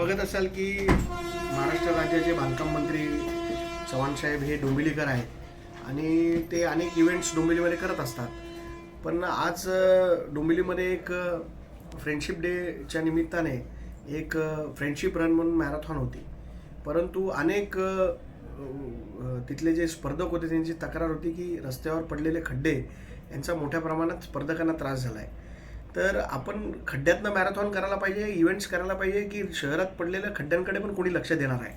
बघत असाल की महाराष्ट्र राज्याचे बांधकाम मंत्री चव्हाण साहेब हे डोंबिवलीकर आहेत आणि ते अनेक इव्हेंट्स डोंबिवलीमध्ये करत असतात. पण आज डोंबिलीमध्ये डोंबिवलीमध्ये एक फ्रेंडशिप डेच्या निमित्ताने एक फ्रेंडशिप रन म्हणून मॅरेथॉन होती. परंतु अनेक तिथले जे स्पर्धक होते त्यांची तक्रार होती की रस्त्यावर पडलेले खड्डे यांचा मोठ्या प्रमाणात स्पर्धकांना त्रास झाला आहे तर आपण खड्ड्यातनं मॅरेथॉन करायला पाहिजे इव्हेंट्स करायला पाहिजे की शहरात पडलेल्या खड्ड्यांकडे पण कोणी लक्ष देणार आहे.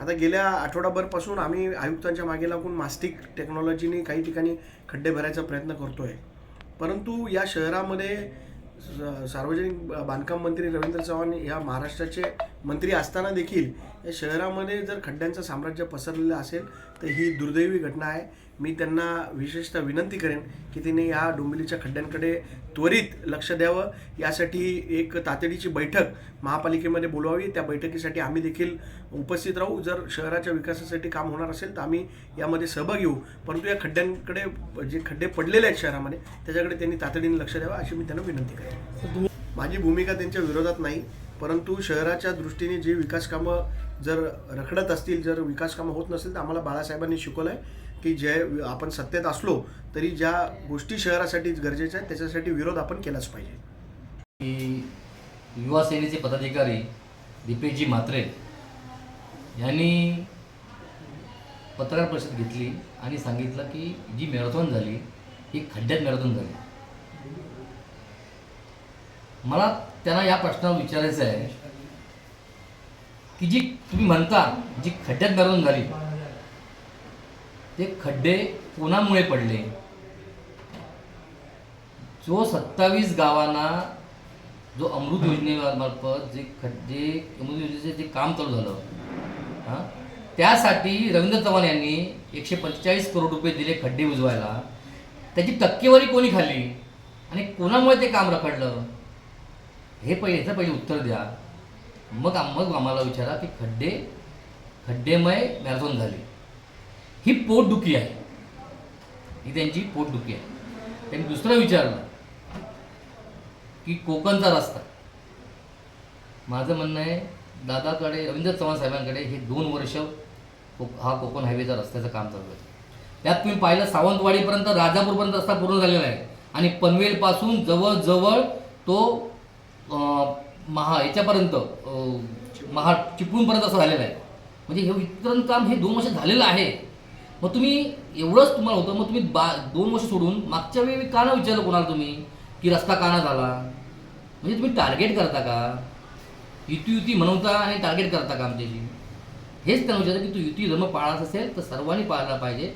आता गेल्या आठवडाभरपासून आम्ही आयुक्तांच्या मागे लागून मास्टिक टेक्नॉलॉजीने काही ठिकाणी खड्डे भरायचा प्रयत्न करतोय. परंतु या शहरामध्ये सार्वजनिक बांधकाम मंत्री रवींद्र चव्हाण या महाराष्ट्राचे मंत्री असताना देखील या शहरामध्ये जर खड्ड्यांचं साम्राज्य पसरलेलं असेल तर ही दुर्दैवी घटना आहे. मी त्यांना विशेषतः विनंती करेन की त्यांनी या डोंबिवलीच्या खड्ड्यांकडे त्वरित लक्ष द्यावं. यासाठी एक तातडीची बैठक महापालिकेमध्ये बोलवावी त्या बैठकीसाठी आम्ही देखील उपस्थित राहू. जर शहराच्या विकासासाठी काम होणार असेल तर आम्ही यामध्ये सहभाग घेऊ परंतु या खड्ड्यांकडे जे खड्डे पडलेले आहेत शहरामध्ये त्याच्याकडे त्यांनी तातडीने लक्ष द्यावं अशी मी त्यांना विनंती करेन. माझी भूमिका त्यांच्या विरोधात नाही. परंतु शहराच्या दृष्टीने जी विकास कामं जर रखडत असतील जर विकास कामं होत नसेल तर आम्हाला बाळासाहेबांनी शिकवलं आहे की जे आपण सत्तेत असलो तरी ज्या गोष्टी शहरासाठी गरजेच्या आहेत त्याच्यासाठी विरोध आपण केलाच पाहिजे. की युवा सेनेचे पदाधिकारी दीपेशजी म्हात्रे यांनी पत्रकार परिषद घेतली आणि सांगितलं की जी मॅरेथॉन झाली ही खड्ड्यात मॅरेथॉन झाली. मला त्यांना या प्रश्नावर विचारायचं आहे की जी तुम्ही म्हणता जी खड्ड्यात मॅरेथॉन झाली ते खड्डे कोणामुळे पडले? जो सत्तावीस गावांना जो अमृत योजनेमार्फत जे खड्डे जे अमृत योजनेचे जे काम चालू झालं हां? त्यासाठी रवींद्र चव्हाण यांनी एकशे पंचेचाळीस करोड रुपये दिले खड्डे उजवायला. त्याची टक्केवारी कोणी खाल्ली? आणि कोणामुळे ते काम रखडलं? हे पहिले याचं पहिले उत्तर द्या. मग मग आम्हाला विचारा की खड्डे खड्डेमय मॅरेथॉन झाली. ही पोटदुखी आहे. ही त्यांची पोटदुखी आहे. त्यांनी दुसरं विचारलं की कोकणचा रस्ता. माझं म्हणणं आहे दादाकडे रवींद्र चव्हाण साहेबांकडे हे दोन वर्ष को हा कोकण हायवेचा रस्त्याचं काम चालू आहे. त्यात तुम्ही पाहिलं सावंतवाडीपर्यंत राजापूरपर्यंत रस्ता पूर्ण झालेला आहे. आणि पनवेलपासून जवळजवळ तो महा याच्यापर्यंत महा चिपळूणपर्यंत असं झालेलं आहे. म्हणजे हे वितरण काम हे दोन वर्ष झालेलं आहे. मग तुम्ही एवढंच तुम्हाला होतं मग तुम्ही बा दोन वर्ष सोडून मागच्या वेळी का नाही विचारलं कोणाला तुम्ही? की रस्ता का ना झाला? म्हणजे तुम्ही टार्गेट करता का? युती युती म्हणवता आणि टार्गेट करता का आमच्याशी? हेच त्यांना विचारलं की तू युती धर्म पाळायचा असेल तर सर्वांनी पाळला पाहिजे.